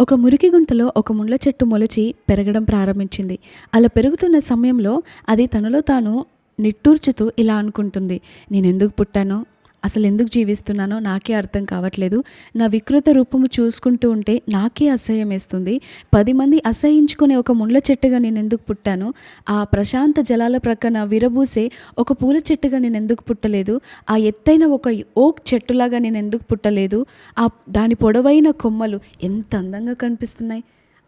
ఒక మురికి గుంటలో ఒక ముళ్ళ చెట్టు మొలిచి పెరగడం ప్రారంభించింది. అలా పెరుగుతున్న సమయంలో అది తనలో తాను నిట్టూర్చుతూ ఇలా అనుకుంటుంది నేను ఎందుకు పుట్టానో? అసలు ఎందుకు జీవిస్తున్నానో నాకే అర్థం కావట్లేదు. నా వికృత రూపము చూసుకుంటూ ఉంటే నాకే అసహ్యం వేస్తుంది పది మంది అసహించుకునే ఒక ముళ్ళ చెట్టుగా నేను ఎందుకు పుట్టాను? ఆ ప్రశాంత జలాల ప్రక్కన విరబూసే ఒక పూల చెట్టుగా నేను ఎందుకు పుట్టలేదు? ఆ ఎత్తైన ఒక ఓక్ చెట్టులాగా నేను ఎందుకు పుట్టలేదు? ఆ దాని పొడవైన కొమ్మలు ఎంత అందంగా కనిపిస్తున్నాయి.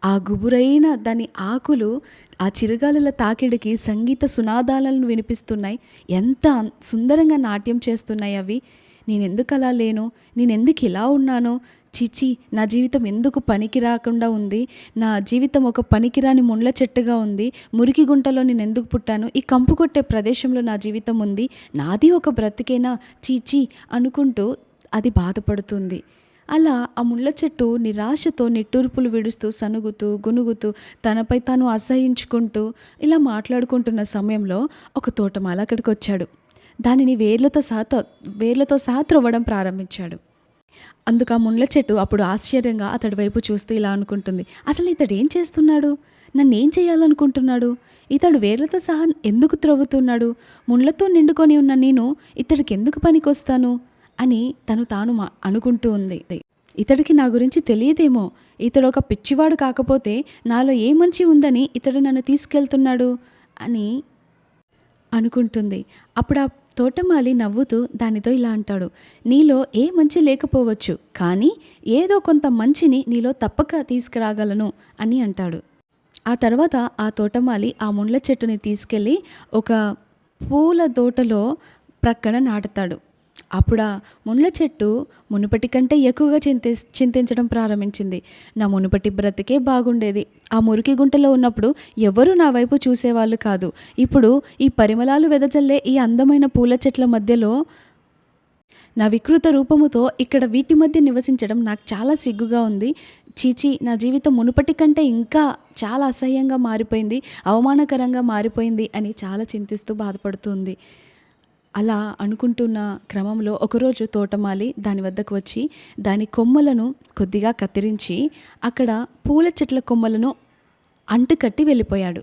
ఆ గుబురైన దాని ఆకులు ఆ చిరుగాలుల తాకిడికి సంగీత సునాదాలను వినిపిస్తున్నాయి. ఎంత సుందరంగా నాట్యం చేస్తున్నాయి అవి. నేను ఎందుకు అలా లేను? నేనెందుకు ఇలా ఉన్నాను? చిచి నా జీవితం ఎందుకు పనికి రాకుండా ఉంది? నా జీవితం ఒక పనికిరాని ముండ్ల చెట్టుగా ఉంది. మురికి గుంటలో నేను ఎందుకు పుట్టాను? ఈ కంపు కొట్టే ప్రదేశంలో నా జీవితం ఉంది. నాది ఒక బ్రతికేనా? చీచి అనుకుంటూ అది బాధపడుతుంది. అలా ఆ ముళ్ళ చెట్టు నిరాశతో నిట్టూర్పులు విడుస్తూ సనుగుతూ గునుగుతూ తనపై తాను అసహించుకుంటూ ఇలా మాట్లాడుకుంటున్న సమయంలో ఒక తోటమాల అక్కడికి వచ్చాడు దానిని వేర్లతో సహా వేర్లతో సహా త్రవ్వడం ప్రారంభించాడు. అందుకు ఆ ముళ్ళ చెట్టు అప్పుడు ఆశ్చర్యంగా అతడి వైపు చూస్తూ ఇలా అనుకుంటుంది. అసలు ఇతడు ఏం చేస్తున్నాడు? నన్ను ఏం చేయాలనుకుంటున్నాడు? ఇతడు వేర్లతో సహా ఎందుకు త్రవ్వుతున్నాడు? ముళ్ళతో నిండుకొని ఉన్న నేను ఇతడికి ఎందుకు పనికొస్తాను? అని తను తాను మా- అనుకుంటూ ఉంది. ఇతడికి నా గురించి తెలియదేమో. ఇతడు ఒక పిచ్చివాడు కాకపోతే నాలో ఏ మంచి ఉందని ఇతడు నన్ను తీసుకెళ్తున్నాడు అని అనుకుంటుంది. అప్పుడు ఆ తోటమాలి నవ్వుతూ దానితో ఇలా అంటాడు. నీలో ఏ మంచి లేకపోవచ్చు కానీ ఏదో కొంత మంచిని నీలో తప్పక తీసుకురాగలను అని అంటాడు. ఆ తర్వాత ఆ తోటమాలి ఆ ముండ్ల చెట్టుని తీసుకెళ్ళి ఒక పూల తోటలో ప్రక్కన నాటుతాడు. అప్పుడు ఆ ముండ్ల చెట్టు మునుపటి కంటే ఎక్కువగా చింతే చింతించడం ప్రారంభించింది. నా మునుపటి బ్రతికే బాగుండేది. ఆ మురికి గుంటలో ఉన్నప్పుడు ఎవరూ నా వైపు చూసేవాళ్ళు కాదు. ఇప్పుడు ఈ పరిమళాలు వెదజల్లే ఈ అందమైన పూల చెట్ల మధ్యలో నా వికృత రూపముతో ఇక్కడ వీటి మధ్య నివసించడం నాకు చాలా సిగ్గుగా ఉంది. చీచి నా జీవితం మునుపటి కంటే ఇంకా చాలా అసహ్యంగా మారిపోయింది అవమానకరంగా మారిపోయింది అని చాలా చింతిస్తూ బాధపడుతుంది అలా అనుకుంటున్న క్రమంలో ఒకరోజు తోటమాలి దాని వద్దకు వచ్చి దాని కొమ్మలను కొద్దిగా కత్తిరించి అక్కడ పూల చెట్ల కొమ్మలను అంటుకట్టి వెళ్ళిపోయాడు.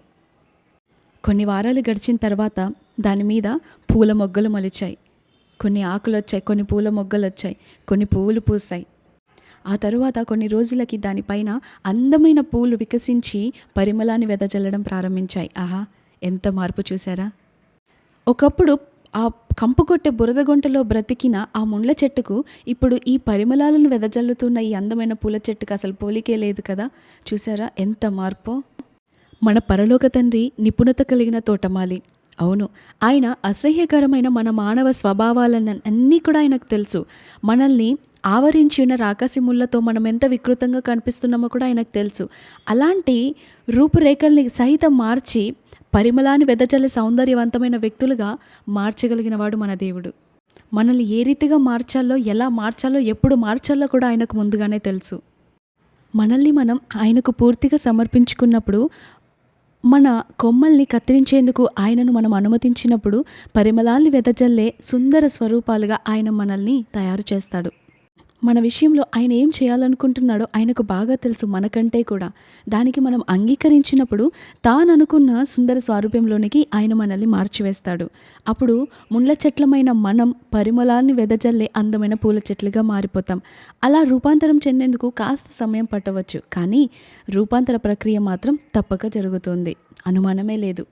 కొన్ని వారాలు గడిచిన తర్వాత దాని మీద పూల మొగ్గలు మొలిచాయి. కొన్ని ఆకులు వచ్చాయి కొన్ని పూల మొగ్గలు వచ్చాయి కొన్ని పువ్వులు పూసాయి ఆ తరువాత కొన్ని రోజులకి దానిపైన అందమైన పూలు వికసించి పరిమళాన్ని వెదజల్లడం ప్రారంభించాయి. ఆహా ఎంత మార్పు చూసారా ఒకప్పుడు ఆ కంపు కొట్టే బ్రతికిన ఆ ముండ్ల చెట్టుకు ఇప్పుడు ఈ పరిమళాలను వెదజల్లుతున్న ఈ అందమైన పూల చెట్టుకు అసలు పోలికే లేదు కదా. చూసారా ఎంత మార్పో? మన పరలోక తండ్రి నిపుణత కలిగిన తోటమాలి. అవును ఆయన అసహ్యకరమైన మన మానవ స్వభావాలను అన్నీ కూడా ఆయనకు తెలుసు. మనల్ని ఆవరించి ఉన్న రాకాసి ముళ్ళతో మనం ఎంత వికృతంగా కనిపిస్తున్నామో కూడా ఆయనకు తెలుసు. అలాంటి రూపురేఖల్ని సహితం మార్చి పరిమళాన్ని వెదజల్ల సౌందర్యవంతమైన వ్యక్తులుగా మార్చగలిగిన వాడు మన దేవుడు. మనల్ని ఏ రీతిగా మార్చాలో ఎలా మార్చాలో ఎప్పుడు మార్చాలో కూడా ఆయనకు ముందుగానే తెలుసు. మనల్ని మనం ఆయనకు పూర్తిగా సమర్పించుకున్నప్పుడు మన కొమ్మల్ని కత్తిరించేందుకు ఆయనను మనం అనుమతించినప్పుడు పరిమళాన్ని వెదజల్లే సుందర స్వరూపాలుగా ఆయన మనల్ని తయారు చేస్తాడు. మన విషయంలో ఆయన ఏం చేయాలనుకుంటున్నాడో ఆయనకు బాగా తెలుసు మనకంటే కూడా. దానికి మనం అంగీకరించినప్పుడు తాను అనుకున్న సుందర స్వారూప్యంలోనికి ఆయన మనల్ని మార్చివేస్తాడు. అప్పుడు ముండ్ల చెట్లమైన మనం పరిమళాన్ని వెదజల్లే అందమైన పూల చెట్లుగా మారిపోతాం. అలా రూపాంతరం చెందేందుకు కాస్త సమయం పట్టవచ్చు. కానీ రూపాంతర ప్రక్రియ మాత్రం తప్పక జరుగుతుంది. అనుమానమే లేదు.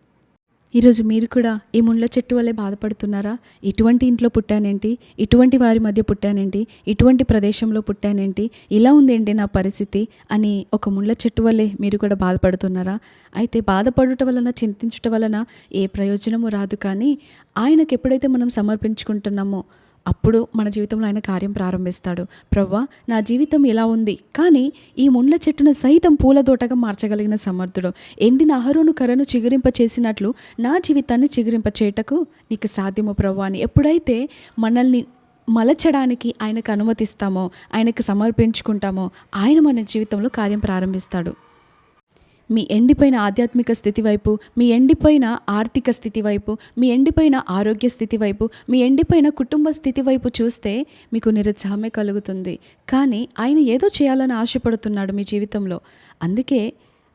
ఈరోజు మీరు కూడా ఈ ముళ్ళ చెట్టు వల్లే బాధపడుతున్నారా? ఇటువంటి ఇంట్లో పుట్టానేంటి? ఇటువంటి వారి మధ్య పుట్టానేంటి? ఇటువంటి ప్రదేశంలో పుట్టానేంటి? ఇలా ఉందేంటి నా పరిస్థితి అని ఒక ముళ్ళ చెట్టు వల్లే మీరు కూడా బాధపడుతున్నారా? అయితే బాధపడుట వలన చింతించుట వలన ఏ ప్రయోజనము రాదు కానీ ఆయనకు ఎప్పుడైతే మనం సమర్పించుకుంటున్నామో అప్పుడు మన జీవితంలో ఆయన కార్యం ప్రారంభిస్తాడు. ప్రవ్వా నా జీవితం ఇలా ఉంది కానీ ఈ ముండ్ల చెట్టును సైతం పూలదోటగా మార్చగలిగిన సమర్థుడు. ఎండిన అహరోను కర్రను చిగురింప చేసినట్లు నా జీవితాన్ని చిగురింప చేయటకు నీకు సాధ్యము ప్రవ్వా అని. ఎప్పుడైతే మనల్ని మలచడానికి ఆయనకు అనుమతిస్తామో ఆయనకు సమర్పించుకుంటామో ఆయన మన జీవితంలో కార్యం ప్రారంభిస్తాడు. మీ ఎండిపోయిన ఆధ్యాత్మిక స్థితి వైపు మీ ఎండిపోయిన ఆర్థిక స్థితి వైపు మీ ఎండిపోయిన ఆరోగ్య స్థితి వైపు మీ ఎండిపోయిన కుటుంబ స్థితి వైపు చూస్తే మీకు నిరుత్సాహమే కలుగుతుంది. కానీ ఆయన ఏదో చేయాలని ఆశపడుతున్నాడు మీ జీవితంలో. అందుకే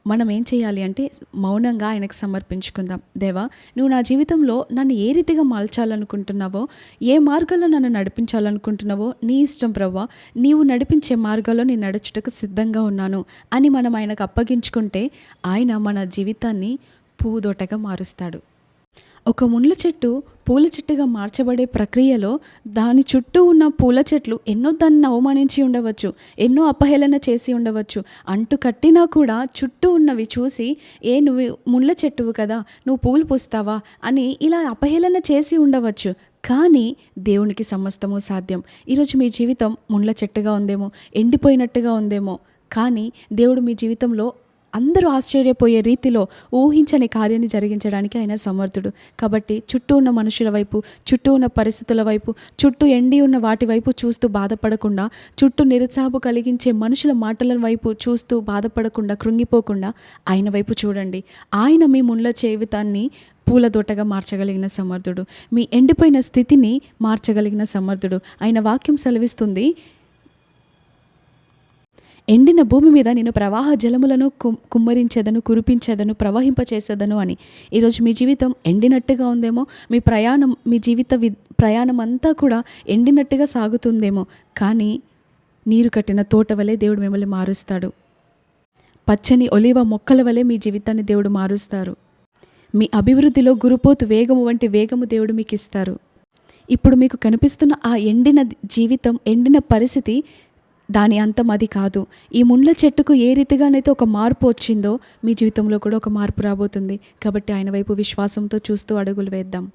మనం ఏం చేయాలి అంటే మౌనంగా ఆయనకు సమర్పించుకుందాం. దేవా నువ్వు నా జీవితంలో నన్ను ఏ రీతిగా మార్చాలనుకుంటున్నావో ఏ మార్గంలో నన్ను నడిపించాలనుకుంటున్నావో నీ ఇష్టం ప్రవ్వా. నీవు నడిపించే మార్గాల్లో నేను నడుచుటకు సిద్ధంగా ఉన్నాను అని మనం ఆయనకు అప్పగించుకుంటే ఆయన మన జీవితాన్ని పూదోటగా మారుస్తాడు. ఒక ముళ్ళ చెట్టు పూల చెట్టుగా మార్చబడే ప్రక్రియలో దాని చుట్టూ ఉన్న పూల చెట్లు ఎన్నో దాన్ని అవమానించి ఉండవచ్చు ఎన్నో అపహేళన చేసి ఉండవచ్చు. అంటు కట్టినా కూడా చుట్టూ ఉన్నవి చూసి ఏ నువ్వు ముళ్ళ చెట్టువు కదా నువ్వు పూలు పూస్తావా? అని ఇలా అపహేళన చేసి ఉండవచ్చు. కానీ దేవునికి సమస్తము సాధ్యం. ఈరోజు మీ జీవితం ముళ్ళ చెట్టుగా ఉందేమో ఎండిపోయినట్టుగా ఉందేమో. కానీ దేవుడు మీ జీవితంలో అందరూ ఆశ్చర్యపోయే రీతిలో ఊహించని కార్యాన్ని జరిగించడానికి ఆయన సమర్థుడు. కాబట్టి చుట్టూ ఉన్న మనుషుల వైపు చుట్టూ ఉన్న పరిస్థితుల వైపు చుట్టూ ఎండి ఉన్న వాటి వైపు చూస్తూ బాధపడకుండా చుట్టూ నిరుత్సాహపు కలిగించే మనుషుల మాటల వైపు చూస్తూ బాధపడకుండా కృంగిపోకుండా ఆయన వైపు చూడండి. ఆయన మీ ముండ్ల జీవితాన్ని పూలదోటగా మార్చగలిగిన సమర్థుడు. మీ ఎండిపోయిన స్థితిని మార్చగలిగిన సమర్థుడు. ఆయన వాక్యం సెలవిస్తుంది ఎండిన భూమి మీద నేను ప్రవాహ జలములను కుమ్మరించేదను కురిపించేదను ప్రవహింపచేసేదను అని. ఈరోజు మీ జీవితం ఎండినట్టుగా ఉందేమో మీ ప్రయాణం మీ జీవిత వి ప్రయాణం అంతా కూడా ఎండినట్టుగా సాగుతుందేమో. కానీ నీరు కట్టిన తోట వలె దేవుడు మిమ్మల్ని మారుస్తాడు. పచ్చని ఒలివ మొక్కల వలె మీ జీవితాన్ని దేవుడు మారుస్తారు. మీ అభివృద్ధిలో గురుపోతు వేగము వంటి వేగము దేవుడు మీకు ఇస్తారు ఇప్పుడు మీకు కనిపిస్తున్న ఆ ఎండిన జీవితం ఎండిన పరిస్థితి దాని అంతం అది కాదు. ఈ ముండ్ల చెట్టుకు ఏ రీతిగానైతే ఒక మార్పు వచ్చిందో మీ జీవితంలో కూడా ఒక మార్పు రాబోతుంది. కాబట్టి ఆయన వైపు విశ్వాసంతో చూస్తూ అడుగులు వేద్దాం.